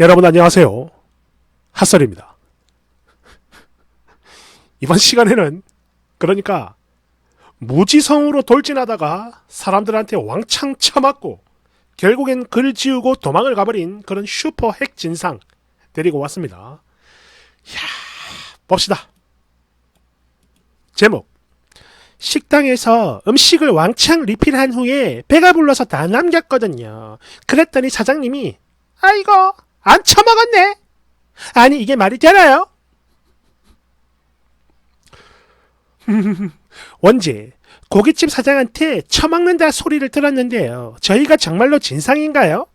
여러분 안녕하세요. 핫설입니다. 이번 시간에는 그러니까 무지성으로 돌진하다가 사람들한테 왕창 쳐맞고 결국엔 글 지우고 도망을 가버린 그런 슈퍼 핵 진상 데리고 왔습니다. 이야, 봅시다. 제목 식당에서 음식을 왕창 리필한 후에 배가 불러서 다 남겼거든요. 그랬더니 사장님이 아이고 안 처먹었네. 아니 이게 말이 되나요? 원제 고깃집 사장한테 처먹는다 소리를 들었는데요. 저희가 정말로 진상인가요?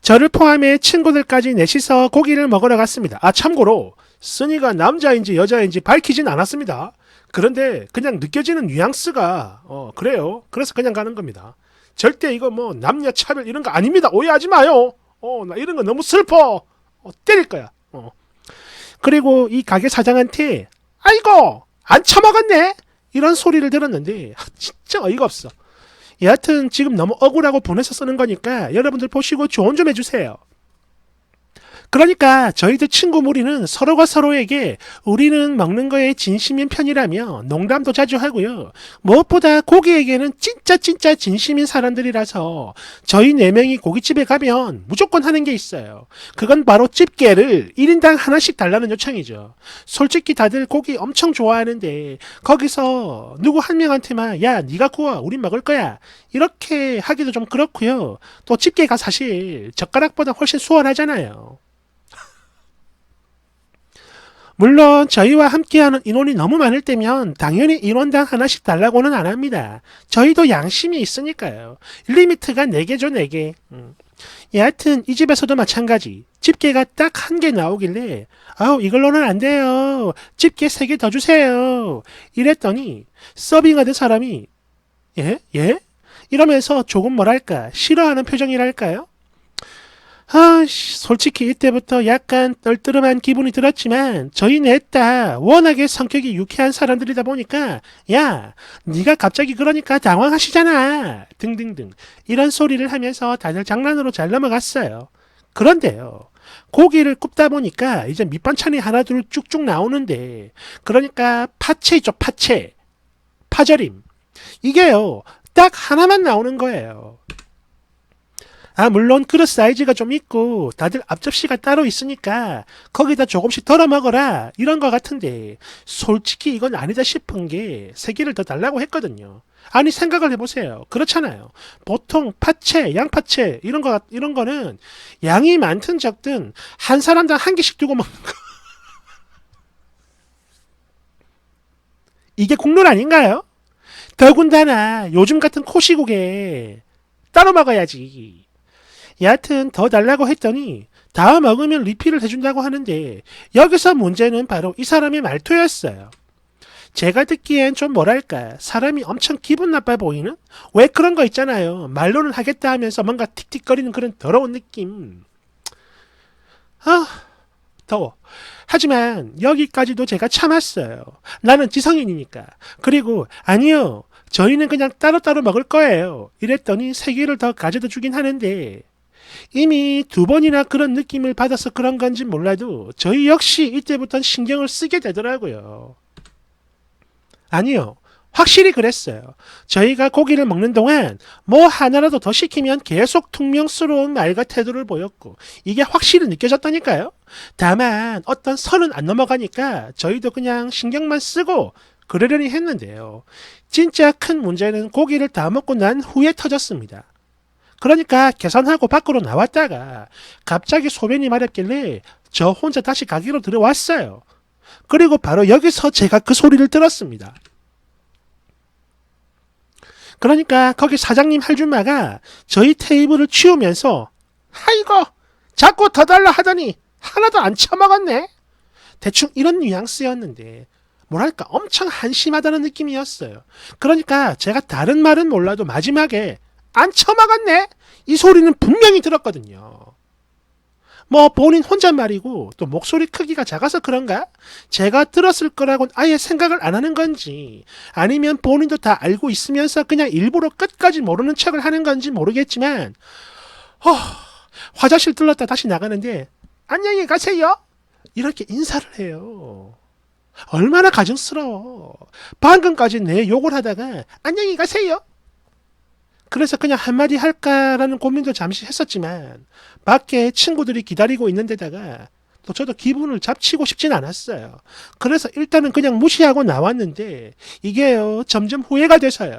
저를 포함해 친구들까지 넷이서 고기를 먹으러 갔습니다. 아 참고로 쓰니가 남자인지 여자인지 밝히진 않았습니다. 그런데 그냥 느껴지는 뉘앙스가 어 그래요. 그래서 그냥 가는 겁니다. 절대 이거 뭐 남녀 차별 이런 거 아닙니다. 오해하지 마요. 어 나 이런 거 너무 슬퍼. 어, 때릴 거야. 어. 그리고 이 가게 사장한테 아이고 안 처먹었네 이런 소리를 들었는데 아, 진짜 어이가 없어. 여하튼 지금 너무 억울하고 분해서 쓰는 거니까 여러분들 보시고 조언 좀 해주세요. 그러니까 저희들 친구 무리는 서로가 서로에게 우리는 먹는 거에 진심인 편이라며 농담도 자주 하고요. 무엇보다 고기에게는 진짜 진짜 진심인 사람들이라서 저희 네 명이 고깃집에 가면 무조건 하는 게 있어요. 그건 바로 집게를 1인당 하나씩 달라는 요청이죠. 솔직히 다들 고기 엄청 좋아하는데 거기서 누구 한 명한테만 야 네가 구워 우린 먹을 거야 이렇게 하기도 좀 그렇고요. 또 집게가 사실 젓가락보다 훨씬 수월하잖아요. 물론 저희와 함께하는 인원이 너무 많을 때면 당연히 인원당 하나씩 달라고는 안 합니다. 저희도 양심이 있으니까요. 리미트가 4개죠 4개. 음. 여하튼 이 집에서도 마찬가지. 집게가 딱 한 개 나오길래 아우 이걸로는 안 돼요. 집게 3개 더 주세요. 이랬더니 서빙하던 사람이 예? 예? 이러면서 조금 뭐랄까 싫어하는 표정이랄까요? 아, 씨, 솔직히 이때부터 약간 떨떠름한 기분이 들었지만 저희 넷다 워낙에 성격이 유쾌한 사람들이다 보니까 야, 네가 갑자기 그러니까 당황하시잖아. 등등등 이런 소리를 하면서 다들 장난으로 잘 넘어갔어요. 그런데요. 고기를 굽다 보니까 이제 밑반찬이 하나둘 쭉쭉 나오는데 그러니까 파채 있죠, 파채. 파절임. 이게요. 딱 하나만 나오는 거예요. 아, 물론 그릇 사이즈가 좀 있고 다들 앞접시가 따로 있으니까 거기다 조금씩 덜어 먹어라 이런 거 같은데 솔직히 이건 아니다 싶은 게 세 개를 더 달라고 했거든요. 아니 생각을 해보세요. 그렇잖아요. 보통 파채, 양파채 이런 거 이런 거는 양이 많든 적든 한 사람당 한 개씩 두고 먹는 거. 이게 국룰 아닌가요? 더군다나 요즘 같은 코시국에 따로 먹어야지. 여하튼 더 달라고 했더니 다 먹으면 리필을 해준다고 하는데 여기서 문제는 바로 이 사람의 말투였어요. 제가 듣기엔 좀 뭐랄까 사람이 엄청 기분 나빠 보이는 왜 그런 거 있잖아요. 말로는 하겠다 하면서 뭔가 틱틱거리는 그런 더러운 느낌. 아 더워. 하지만 여기까지도 제가 참았어요. 나는 지성인이니까. 그리고 아니요. 저희는 그냥 따로따로 먹을 거예요. 이랬더니 세 개를 더 가져다 주긴 하는데 이미 두 번이나 그런 느낌을 받아서 그런 건지 몰라도 저희 역시 이때부터 신경을 쓰게 되더라고요. 아니요. 확실히 그랬어요. 저희가 고기를 먹는 동안 뭐 하나라도 더 시키면 계속 퉁명스러운 말과 태도를 보였고 이게 확실히 느껴졌다니까요. 다만 어떤 선은 안 넘어가니까 저희도 그냥 신경만 쓰고 그러려니 했는데요. 진짜 큰 문제는 고기를 다 먹고 난 후에 터졌습니다. 그러니까 계산하고 밖으로 나왔다가 갑자기 소변이 마렵길래 저 혼자 다시 가게로 들어왔어요. 그리고 바로 여기서 제가 그 소리를 들었습니다. 그러니까 거기 사장님 할줌마가 저희 테이블을 치우면서 아이고 자꾸 더 달라 하더니 하나도 안 처먹었네. 대충 이런 뉘앙스였는데 뭐랄까 엄청 한심하다는 느낌이었어요. 그러니까 제가 다른 말은 몰라도 마지막에 안 처먹었네. 이 소리는 분명히 들었거든요. 뭐 본인 혼잣말이고 또 목소리 크기가 작아서 그런가? 제가 들었을 거라고는 아예 생각을 안 하는 건지 아니면 본인도 다 알고 있으면서 그냥 일부러 끝까지 모르는 척을 하는 건지 모르겠지만 어, 화장실 들렀다 다시 나가는데 안녕히 가세요. 이렇게 인사를 해요. 얼마나 가증스러워. 방금까지 내 욕을 하다가 안녕히 가세요. 그래서 그냥 한마디 할까라는 고민도 잠시 했었지만 밖에 친구들이 기다리고 있는 데다가 또 저도 기분을 잡치고 싶진 않았어요. 그래서 일단은 그냥 무시하고 나왔는데 이게요 점점 후회가 돼서요.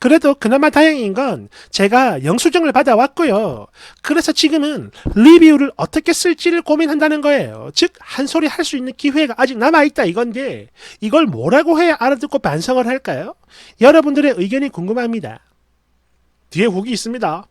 그래도 그나마 다행인 건 제가 영수증을 받아왔고요. 그래서 지금은 리뷰를 어떻게 쓸지를 고민한다는 거예요. 즉, 한 소리 할 수 있는 기회가 아직 남아있다 이건데, 이걸 뭐라고 해야 알아듣고 반성을 할까요? 여러분들의 의견이 궁금합니다. 뒤에 후기 있습니다.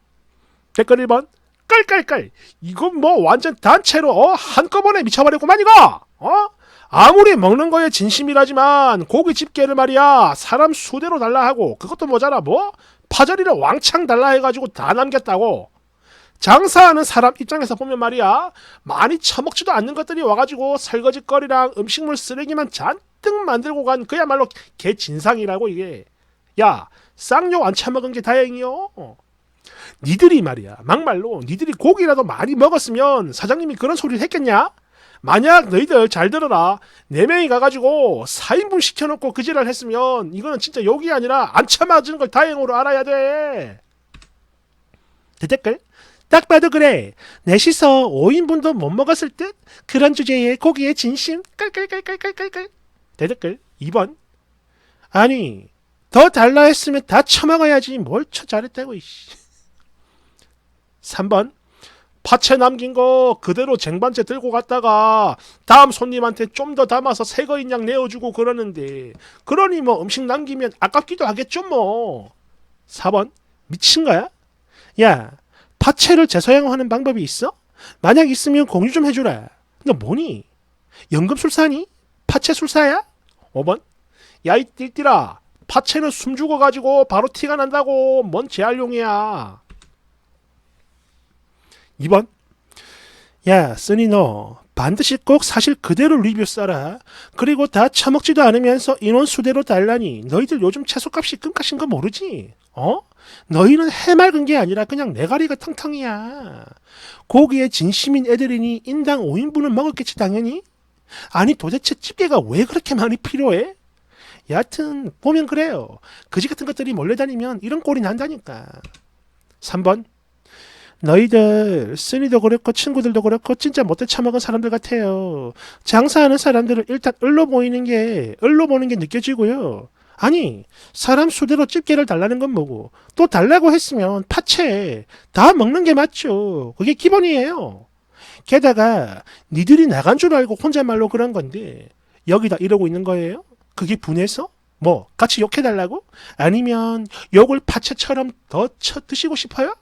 댓글 1번. 깔깔깔. 이건 뭐 완전 단체로 어? 한꺼번에 미쳐버리고만 이거! 어? 아무리 먹는 거에 진심이라지만 고기 집게를 말이야 사람 수대로 달라 하고 그것도 모자라 뭐? 파절이를 왕창 달라 해가지고 다 남겼다고. 장사하는 사람 입장에서 보면 말이야 많이 처먹지도 않는 것들이 와가지고 설거지거리랑 음식물 쓰레기만 잔뜩 만들고 간 그야말로 개 진상이라고 이게. 야 쌍욕 안 처먹은 게 다행이요. 니들이 말이야 막말로 니들이 고기라도 많이 먹었으면 사장님이 그런 소리를 했겠냐 만약 너희들 잘 들어라. 네 명이 가가지고 4인분 시켜놓고 그 지랄 했으면 이거는 진짜 욕이 아니라 안 참아주는 걸 다행으로 알아야 돼. 대댓글? 딱 봐도 그래. 넷이서 5인분도 못 먹었을 듯? 그런 주제에 고기의 진심? 깔깔깔깔깔깔깔. 대댓글 2번. 아니 더 달라 했으면 다 처먹어야지 뭘쳐 잘했다고 이씨. 3번 파채 남긴 거 그대로 쟁반째 들고 갔다가 다음 손님한테 좀 더 담아서 새 거인 양 내어주고 그러는데 그러니 뭐 음식 남기면 아깝기도 하겠죠 뭐 4번 미친 거야? 야 파채를 재사용하는 방법이 있어? 만약 있으면 공유 좀 해주라 너 뭐니? 연금술사니? 파채술사야? 5번 야이 띨띨아 파채는 숨 죽어가지고 바로 티가 난다고 뭔 재활용이야 2번? 야 쓰니 너 반드시 꼭 사실 그대로 리뷰 써라. 그리고 다 처먹지도 않으면서 인원 수대로 달라니 너희들 요즘 채소값이 끔값인 거 모르지? 어? 너희는 해맑은 게 아니라 그냥 내가리가 탕탕이야. 고기에 진심인 애들이니 인당 5인분은 먹었겠지 당연히? 아니 도대체 집게가 왜 그렇게 많이 필요해? 여하튼 보면 그래요. 그지 같은 것들이 몰려다니면 이런 꼴이 난다니까. 3번 너희들 쓰니도 그렇고 친구들도 그렇고 진짜 못돼 처먹은 사람들 같아요. 장사하는 사람들은 일단 을로 보이는 게 을로 보는 게 느껴지고요. 아니 사람 수대로 집게를 달라는 건 뭐고 또 달라고 했으면 파채 다 먹는 게 맞죠. 그게 기본이에요. 게다가 니들이 나간 줄 알고 혼잣말로 그런 건데 여기다 이러고 있는 거예요. 그게 분해서 뭐 같이 욕해달라고? 아니면 욕을 파채처럼 더 쳐 드시고 싶어요?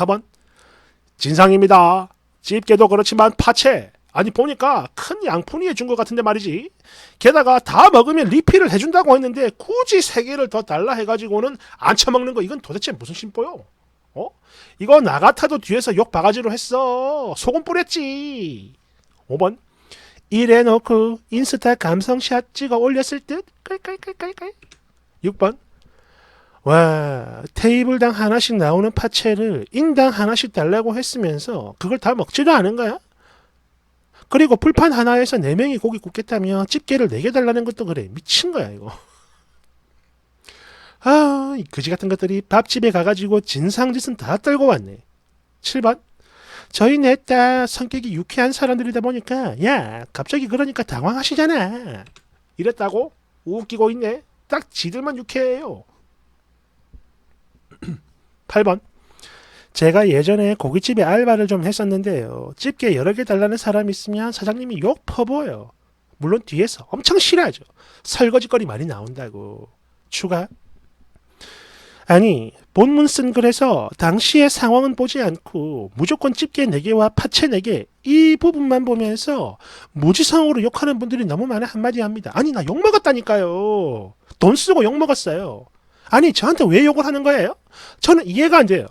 4번 진상입니다. 집게도 그렇지만 파채 아니 보니까 큰 양푼이 해준 것 같은데 말이지. 게다가 다 먹으면 리필을 해준다고 했는데 굳이 세 개를 더 달라 해가지고는 안 처먹는 거 이건 도대체 무슨 심보요? 어? 이거 나 같아도 뒤에서 욕 바가지로 했어. 소금 뿌렸지. 5번 이래놓고 인스타 감성샷 찍어 올렸을 듯 깔깔깔깔깔 6번 와, 테이블당 하나씩 나오는 파채를 인당 하나씩 달라고 했으면서 그걸 다 먹지도 않은 거야? 그리고 불판 하나에서 네명이 고기 굽겠다며 집게를 네개 달라는 것도 그래. 미친 거야, 이거. 아, 이 그지 같은 것들이 밥집에 가가지고 진상짓은 다 떨고 왔네. 7번. 저희 넷다 성격이 유쾌한 사람들이다 보니까, 야, 갑자기 그러니까 당황하시잖아. 이랬다고? 웃기고 있네. 딱 지들만 유쾌해요. 8번. 제가 예전에 고깃집에 알바를 좀 했었는데요. 집게 여러 개 달라는 사람 있으면 사장님이 욕 퍼부어요. 물론 뒤에서 엄청 싫어하죠. 설거지거리 많이 나온다고. 추가. 아니, 본문 쓴 글에서 당시의 상황은 보지 않고 무조건 집게 4개와 파채 4개 이 부분만 보면서 무지성으로 욕하는 분들이 너무 많아 한마디 합니다. 아니, 나 욕 먹었다니까요. 돈 쓰고 욕 먹었어요. 아니 저한테 왜 욕을 하는 거예요? 저는 이해가 안 돼요.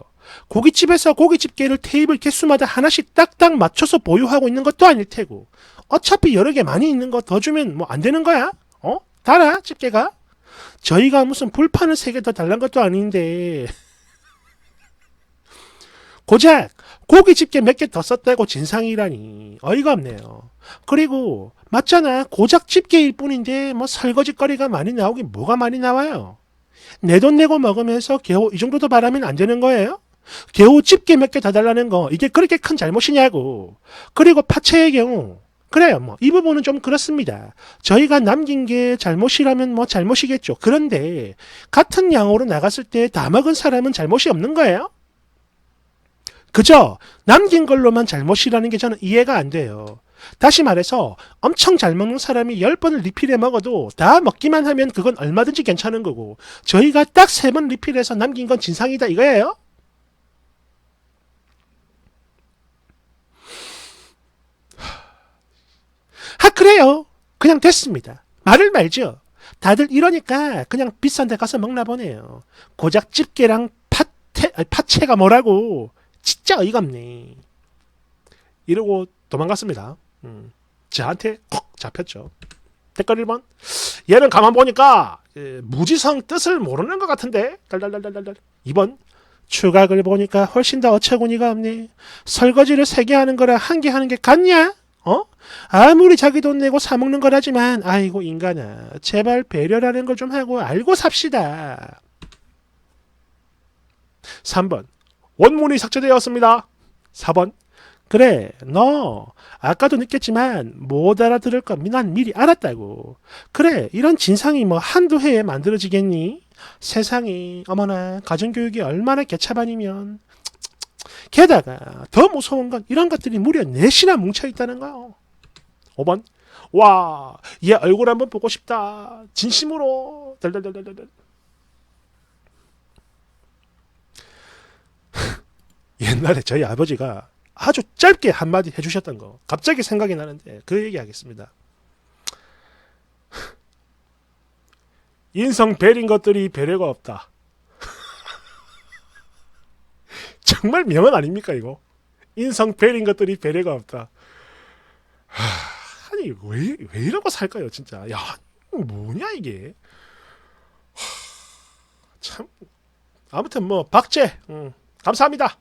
고깃집에서 고깃집게를 테이블 개수마다 하나씩 딱딱 맞춰서 보유하고 있는 것도 아닐 테고 어차피 여러 개 많이 있는 거 더 주면 뭐 안 되는 거야? 어? 달아 집게가? 저희가 무슨 불판을 세 개 더 달란 것도 아닌데 고작 고기 집게 몇 개 더 썼다고 진상이라니 어이가 없네요. 그리고 맞잖아 고작 집게일 뿐인데 뭐 설거지거리가 많이 나오긴 뭐가 많이 나와요. 내 돈 내고 먹으면서 겨우 이 정도도 바라면 안 되는 거예요? 겨우 집게 몇 개 더 달라는 거 이게 그렇게 큰 잘못이냐고. 그리고 파채의 경우 그래요 뭐 이 부분은 좀 그렇습니다. 저희가 남긴 게 잘못이라면 뭐 잘못이겠죠. 그런데 같은 양으로 나갔을 때 다 먹은 사람은 잘못이 없는 거예요? 그죠? 남긴 걸로만 잘못이라는 게 저는 이해가 안 돼요. 다시 말해서 엄청 잘 먹는 사람이 10번을 리필해 먹어도 다 먹기만 하면 그건 얼마든지 괜찮은 거고 저희가 딱 3번 리필해서 남긴 건 진상이다 이거예요? 아 그래요. 그냥 됐습니다. 말을 말죠. 다들 이러니까 그냥 비싼 데 가서 먹나 보네요. 고작 집게랑 아니, 파채가 뭐라고 진짜 어이가 없네. 이러고 도망갔습니다. 음, 저한테 콕 잡혔죠. 댓글 1번. 얘는 가만 보니까 에, 무지성 뜻을 모르는 것 같은데. 달달달달달. 2번. 추각을 보니까 훨씬 더 어처구니가 없네. 설거지를 세 개 하는 거랑 한 개 하는 게 같냐? 어? 아무리 자기 돈 내고 사 먹는 거라지만 아이고 인간아 제발 배려라는 걸 좀 하고 알고 삽시다. 3번 원문이 삭제되었습니다. 4번 그래 너 아까도 느꼈지만 못 알아들을 거난 미리 알았다고. 그래 이런 진상이 뭐 한두 해에 만들어지겠니? 세상이 어머나 가정교육이 얼마나 개차반이면 게다가 더 무서운 건 이런 것들이 무려 넷이나 뭉쳐 있다는 거요. 5번 와, 얘 얼굴 한번 보고 싶다. 진심으로. 달달달달달. 옛날에 저희 아버지가 아주 짧게 한마디 해주셨던 거 갑자기 생각이 나는데 그 얘기 하겠습니다. 인성 배린 것들이 배려가 없다. 정말 명언 아닙니까 이거? 인성 배린 것들이 배려가 없다. 하, 아니 왜, 왜 이러고 살까요 진짜? 야 뭐냐 이게? 하, 참 아무튼 뭐 박제 음, 감사합니다.